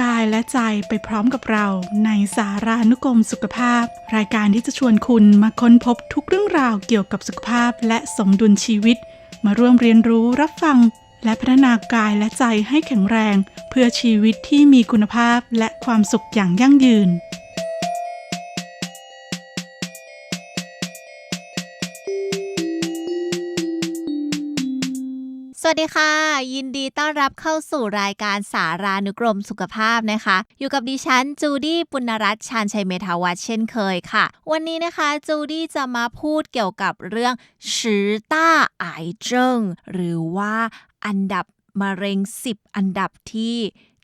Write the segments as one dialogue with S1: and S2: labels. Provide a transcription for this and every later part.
S1: กายและใจไปพร้อมกับเราในสารานุกรมสุขภาพ รายการที่จะชวนคุณมาค้นพบทุกเรื่องราวเกี่ยวกับสุขภาพและสมดุลชีวิต มาร่วมเรียนรู้รับฟัง และพัฒนากายและใจให้แข็งแรง เพื่อชีวิตที่มีคุณภาพและความสุขอย่างยั่งยืน
S2: วัสดีค่ะ ยินดีต้อนรับเข้าสู่รายการสารานุกรมสุขภาพนะคะ อยู่กับดิฉันจูดี้ปุณรัตน์ชาญชัยเมธาวัฒน์เช่นเคยค่ะ วันนี้นะคะจูดี้จะมาพูดเกี่ยวกับเรื่องชือต้าไอเจิงหรือว่าอันดับมะเร็ง 10 อันดับที่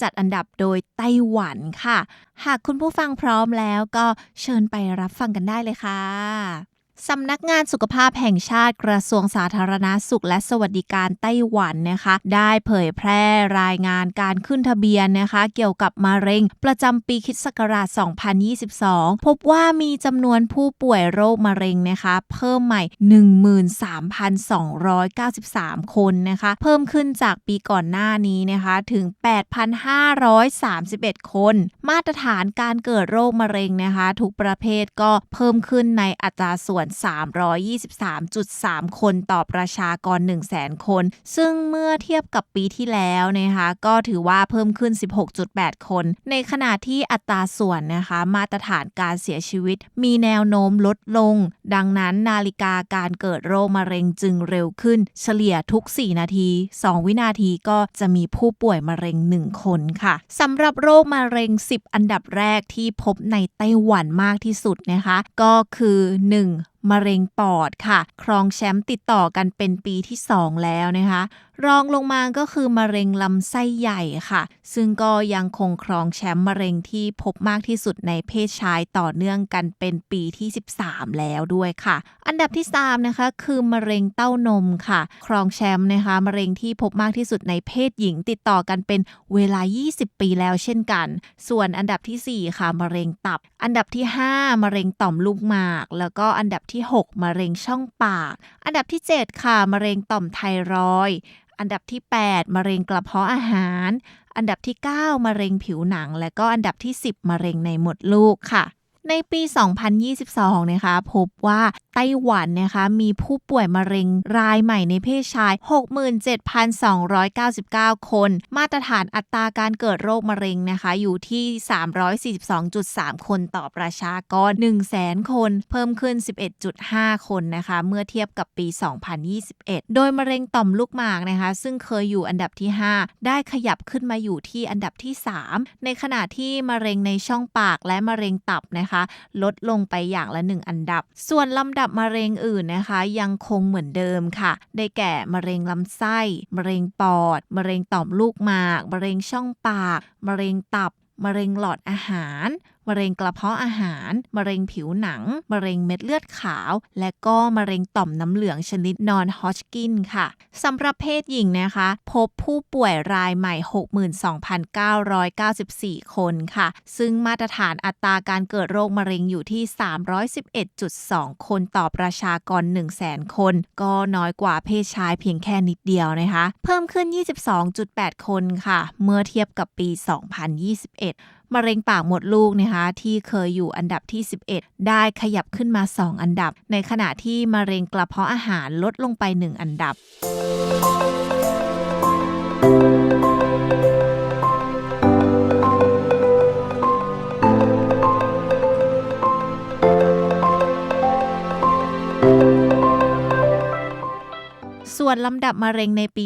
S2: จัดอันดับโดยไต้หวันค่ะ หากคุณผู้ฟังพร้อมแล้วก็เชิญไปรับฟังกันได้เลยค่ะ สำนักงานสุขภาพแห่งชาติกระทรวงสาธารณาสุขและสวัสดิการไต้หวันนะคะ ได้เผยแพร่รายงานการขึ้นทะเบียนนะคะ เกี่ยวกับมะเร็ง ประจำปีคริสต์ศักราช 2022 พบว่ามีจำนวนผู้ป่วยโรคมะเร็งนะคะ เพิ่มใหม่ 13,293 คนนะคะ เพิ่มขึ้นจากปีก่อนหน้านี้นะคะถึง 8,531 คน มาตรฐานการเกิดโรคมะเร็งนะคะ ทุกประเภทก็เพิ่มขึ้นในอัตราส่วน323.3 คนต่อประชากร 100,000 คน ซึ่งเมื่อเทียบกับปีที่แล้วนะคะก็ถือว่าเพิ่มขึ้น 16.8 คน ในขณะที่อัตราส่วนนะคะมาตรฐานการเสียชีวิต มีแนวโน้มลดลง ดังนั้นนาฬิกาการเกิดโรคมะเร็งจึงเร็วขึ้น เฉลี่ยทุก 4 นาที 2 วินาทีก็จะมีผู้ป่วยมะเร็ง 1 คนค่ะสำหรับโรคมะเร็ง 10 อันดับแรกที่พบในไต้หวันมากที่สุดนะคะ ก็คือ 1. มะเร็งปอดค่ะ ครองแชมป์ติดต่อกันเป็นปีที่ 2 แล้วนะคะ รองลงมาก็คือมะเร็งลำไส้ใหญ่ค่ะ ซึ่งก็ยังคงครองแชมป์มะเร็งที่พบมากที่สุดในเพศชายต่อเนื่องกันเป็นปีที่ 13 แล้วด้วยค่ะ อันดับที่ 3 นะคะ คือมะเร็งเต้านมค่ะ ครองแชมป์นะคะมะเร็งที่พบมากที่สุดในเพศหญิงติดต่อกันเป็นเวลา 20 ปีแล้วเช่นกัน ส่วนอันดับทีสี่4 ค่ะมะเร็งตับ อันดับที่ 5มะเร็งต่อมลูกหมาก แล้วก็อันดับที่ 6 มะเร็งช่องปาก อันดับที่ 7 ค่ะ มะเร็งต่อมไทรอยด์อันดับที่ 8 มะเร็งกระเพาะอาหาร อันดับที่ 9 มะเร็งผิวหนัง และก็อันดับที่ 10 มะเร็งในมดลูกค่ะ ในปี 2022 นะคะ พบว่าไต้หวันนะคะมีผู้ป่วยมะเร็งรายใหม่ในเพศชาย 67,299 คน มาตรฐานอัตราการเกิดโรคมะเร็งนะคะ อยู่ที่ 342.3 คนต่อประชากร 100,000 คน เพิ่มขึ้น 11.5 คนนะคะ เมื่อเทียบกับปี 2021 โดยมะเร็งต่อมลูกหมากนะคะ ซึ่งเคยอยู่อันดับที่ 5 ได้ขยับขึ้นมาอยู่ที่อันดับที่ 3 ในขณะที่มะเร็งในช่องปากและมะเร็งตับนะคะลดลงไปอย่างละ 1 อันดับ ส่วนลำดับมะเร็งอื่นนะคะ ยังคงเหมือนเดิมค่ะ ได้แก่มะเร็งลำไส้ มะเร็งปอด มะเร็งต่อมลูกหมาก มะเร็งช่องปาก มะเร็งตับ มะเร็งหลอดอาหาร มะเร็งกระเพาะอาหาร มะเร็งผิวหนัง มะเร็งเม็ดเลือดขาว และก็มะเร็งต่อมน้ำเหลืองชนิดนอนฮอชกินค่ะสำหรับเพศหญิงนะคะ พบผู้ป่วยรายใหม่ 62,994 คนค่ะ ซึ่งมาตรฐานอัตราการเกิดโรคมะเร็งอยู่ที่ 311.2 คนต่อประชากร 100,000 คน ก็น้อยกว่าเพศชายเพียงแค่นิดเดียวนะคะ เพิ่มขึ้น 22.8 คนค่ะ เมื่อเทียบกับปี 2021 มะเร็งปากมดลูกนะคะที่เคยอยู่อันดับที่ 11 ได้ขยับขึ้นมา 2 อันดับ ในขณะที่มะเร็งกระเพาะอาหารลดลงไป 1 อันดับ วนลำดับมะเร็งในปี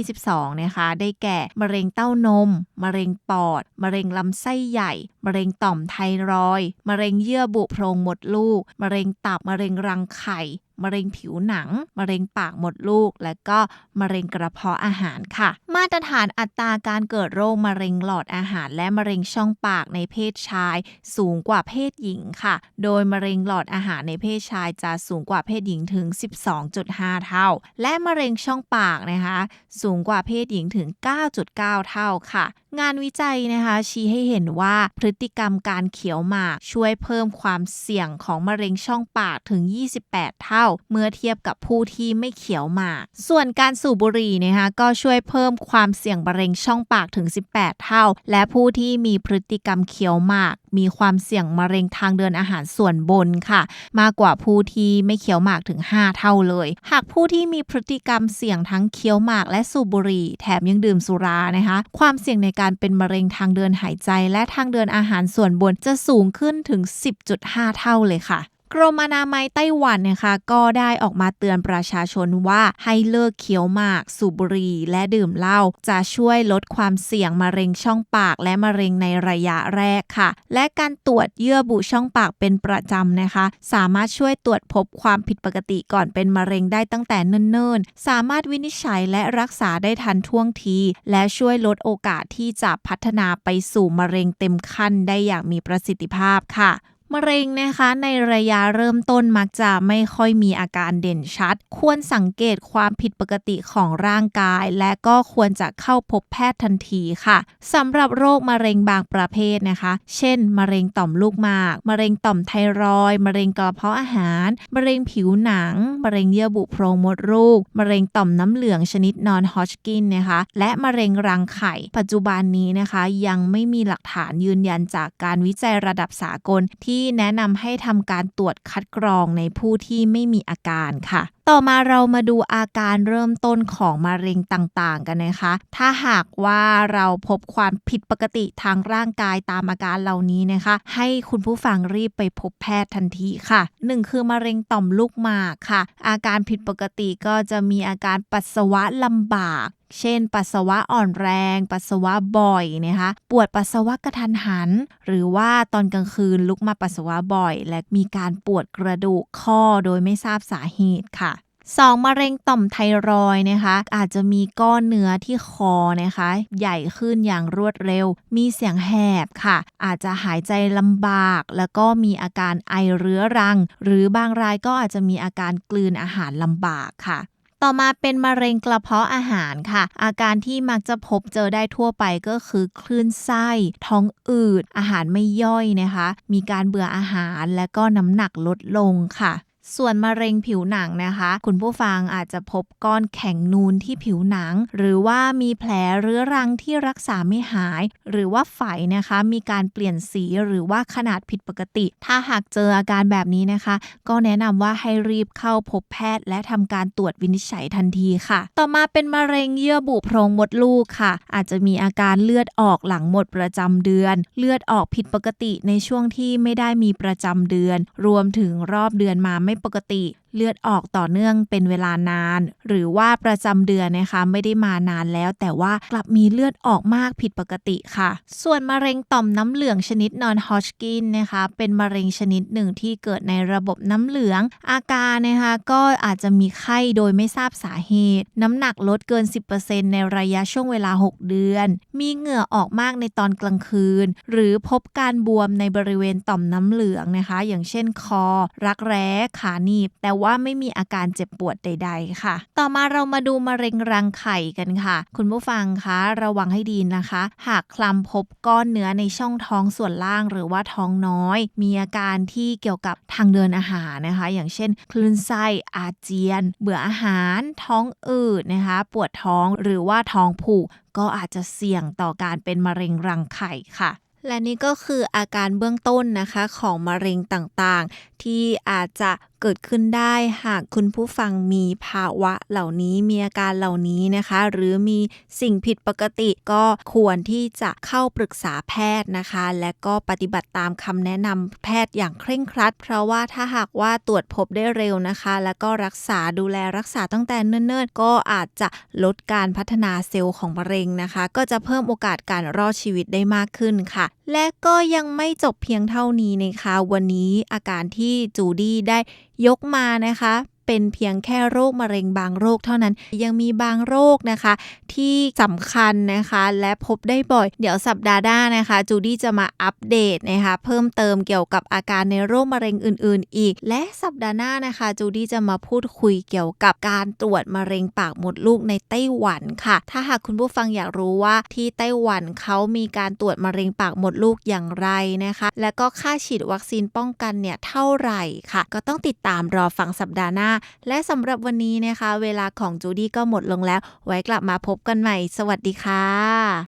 S2: 2022 นะคะ ได้แก่มะเร็งเต้านม มะเร็งปอด มะเร็งลำไส้ใหญ่ มะเร็งต่อมไทรอยด์มะเร็งเยื่อบุโพรงมดลูก มะเร็งตับ มะเร็งรังไข่ มะเร็งผิวหนัง มะเร็งปากมดลูก และก็มะเร็งกระเพาะอาหารค่ะ มาตรฐานอัตราการเกิดโรคมะเร็งหลอดอาหาร และมะเร็งช่องปากในเพศชาย สูงกว่าเพศหญิงค่ะ โดยมะเร็งหลอดอาหารในเพศชายจะสูงกว่าเพศหญิงถึง 12.5 เท่า และมะเร็งช่องปากนะคะ สูงกว่าเพศหญิงถึง 9.9 เท่าค่ะ งานวิจัยนะคะชี้ให้เห็นว่าพฤติกรรมการเขียวหมากช่วยเพิ่มความเสี่ยงของมะเร็งช่องปากถึง 28 เท่า เมื่อเทียบกับผู้ที่ไม่เขียวหมาก ส่วนการสูบบุหรี่นะคะก็ช่วยเพิ่มความเสี่ยงมะเร็งช่องปากถึง 18 เท่า และผู้ที่มีพฤติกรรมเขียวหมาก มีความเสี่ยงมะเร็งทางเดินอาหารส่วนบนค่ะ มากกว่าผู้ที่ไม่เคี้ยวหมากถึง 5 เท่าเลย หากผู้ที่มีพฤติกรรมเสี่ยงทั้งเคี้ยวหมากและสูบบุหรี่ แถมยังดื่มสุรานะคะ ความเสี่ยงในการเป็นมะเร็งทางเดินหายใจ และทางเดินอาหารส่วนบนจะสูงขึ้นถึง 10.5 เท่าเลยค่ะ กรมอนามัยไต้หวันนะคะก็ได้ออกมาเตือนประชาชนว่าให้เลิกเคี้ยวหมาก สูบบุหรี่และดื่มเหล้าจะช่วยลดความเสี่ยงมะเร็งช่องปากและมะเร็งในระยะแรกค่ะ และการตรวจเยื่อบุช่องปากเป็นประจำนะคะ สามารถช่วยตรวจพบความผิดปกติก่อนเป็นมะเร็งได้ตั้งแต่เนิ่นๆ สามารถวินิจฉัยและรักษาได้ทันท่วงที และช่วยลดโอกาสที่จะพัฒนาไปสู่มะเร็งเต็มขั้นได้อย่างมีประสิทธิภาพค่ะ มะเร็งนะคะในระยะเริ่มต้นมักจะไม่ค่อยมีอาการเด่นชัด ควรสังเกตความผิดปกติของร่างกาย และก็ควรจะเข้าพบแพทย์ทันทีค่ะสำหรับโรคมะเร็งบางประเภทนะคะ เช่น มะเร็งต่อมลูกหมากมะเร็งต่อมไทรอยมะเร็งกระเพาะอาหาร มะเร็งผิวหนัง มะเร็งเยื่อบุโพรงมดลูกมะเร็งต่อมน้ำเหลืองชนิดนอนฮอชกินนะคะและมะเร็งรังไข่ ปัจจุบันนี้นะคะ ยังไม่มีหลักฐานยืนยันจากการวิจัยระดับสากลที่แนะนำให้ทำการตรวจคัดกรองในผู้ที่ไม่มีอาการค่ะต่อมาเรามาดูอาการเริ่มต้นของมะเร็งต่างๆ กันนะคะ ถ้าหากว่าเราพบความผิดปกติทางร่างกายตามอาการเหล่านี้นะคะ ให้คุณผู้ฟังรีบไปพบแพทย์ทันทีค่ะหนึ่งคือมะเร็งต่อมลูกหมากค่ะ อาการผิดปกติก็จะมีอาการปัสสาวะลำบากเช่น ปัสสาวะอ่อนแรง ปัสสาวะบ่อยนะคะ ปวดปัสสาวะกระทันหัน หรือว่าตอนกลางคืนลุกมาปัสสาวะบ่อย และมีการปวดกระดูกข้อโดยไม่ทราบสาเหตุค่ะ สองมะเร็งต่อมไทรอยนะคะ อาจจะมีก้อนเนื้อที่คอนะคะ ใหญ่ขึ้นอย่างรวดเร็ว มีเสียงแหบค่ะ อาจจะหายใจลำบาก แล้วก็มีอาการไอเรื้อรัง หรือบางรายก็อาจจะมีอาการกลืนอาหารลำบากค่ะต่อมาเป็นมะเร็งกระเพาะอาหารค่ะ อาการที่มักจะพบเจอได้ทั่วไปก็คือคลื่นไส้ ท้องอืด อาหารไม่ย่อยนะคะ มีการเบื่ออาหารและก็น้ำหนักลดลงค่ะ ส่วนมะเร็งผิวหนังนะคะ คุณผู้ฟังอาจจะพบก้อนแข็งนูนที่ผิวหนัง หรือว่ามีแผลเรื้อรังที่รักษาไม่หาย หรือว่าไฝนะคะ มีการเปลี่ยนสีหรือว่าขนาดผิดปกติ ถ้าหากเจออาการแบบนี้นะคะ ก็แนะนำว่าให้รีบเข้าพบแพทย์ และทำการตรวจวินิจฉัยทันทีค่ะ ต่อมาเป็นมะเร็งเยื่อบุโพรงมดลูกค่ะ อาจจะมีอาการเลือดออกหลังหมดประจำเดือน เลือดออกผิดปกติในช่วงที่ไม่ได้มีประจำเดือน รวมถึงรอบเดือนมาไมไม่ปกติ เลือดออกต่อเนื่องเป็นเวลานาน หรือว่าประจำเดือนนะคะไม่ได้มานานแล้ว แต่ว่ากลับมีเลือดออกมากผิดปกติค่ะ ส่วนมะเร็งต่อมน้ำเหลืองชนิดนอนฮอชกินนะคะเป็นมะเร็งชนิดหนึ่งที่เกิดในระบบน้ำเหลือง อาการนะคะก็อาจจะมีไข้โดยไม่ทราบสาเหตุ น้ำหนักลดเกิน 10%ในระยะช่วงเวลา 6 เดือน มีเหงื่อออกมากในตอนกลางคืน หรือพบการบวมในบริเวณต่อมน้ำเหลืองนะคะ อย่างเช่นคอ รักแร้ขาหนีบแต่ว่าไม่มีอาการเจ็บปวดใด ๆ ค่ะ ต่อมาเรามาดูมะเร็งรังไข่กันค่ะ คุณผู้ฟังคะระวังให้ดีนะคะ หากคลำพบก้อนเนื้อในช่องท้องส่วนล่างหรือว่าท้องน้อย มีอาการที่เกี่ยวกับทางเดินอาหารนะคะ อย่างเช่น คลื่นไส้อาเจียน เบื่ออาหาร ท้องอืดนะคะ ปวดท้องหรือว่าท้องผูกก็อาจจะเสี่ยงต่อการเป็นมะเร็งรังไข่ค่ะ และนี่ก็คืออาการเบื้องต้นนะคะของมะเร็งต่างๆ ที่อาจจะ เกิดขึ้นได้หากคุณผู้ฟังมีภาวะเหล่านี้มีอาการเหล่านี้นะคะ หรือมีสิ่งผิดปกติก็ควรที่จะเข้าปรึกษาแพทย์นะคะ และก็ปฏิบัติตามคำแนะนำแพทย์อย่างเคร่งครัด เพราะว่าถ้าหากว่าตรวจพบได้เร็วนะคะ แล้วก็รักษาดูแลรักษาตั้งแต่เนิ่นๆ ก็อาจจะลดการพัฒนาเซลล์ของมะเร็งนะคะ ก็จะเพิ่มโอกาสการรอดชีวิตได้มากขึ้นค่ะ และก็ยังไม่จบเพียงเท่านี้นะคะ วันนี้อาการที่จูดี้ได้ ยกมานะคะ เป็นเพียงแค่โรคมะเร็งบางโรคเท่านั้น ยังมีบางโรคนะคะ ที่สำคัญนะคะ และพบได้บ่อย เดี๋ยวสัปดาห์หน้านะคะ จูดี้จะมาอัปเดตนะคะ เพิ่มเติมเกี่ยวกับอาการในโรคมะเร็งอื่น ๆ อีก และสัปดาห์หน้านะคะ จูดี้จะมาพูดคุยเกี่ยวกับการตรวจมะเร็งปากมดลูกในไต้หวันค่ะ ถ้าหากคุณผู้ฟังอยากรู้ว่าที่ไต้หวันเขามีการตรวจมะเร็งปากมดลูกอย่างไรนะคะ และก็ค่าฉีดวัคซีนป้องกันเนี่ยเท่าไหร่ค่ะ ก็ต้องติดตามรอฟังสัปดาห์หน้าและสำหรับวันนี้นะคะ เวลาของจูดี้ก็หมดลงแล้ว ไว้กลับมาพบกันใหม่ สวัสดีค่ะ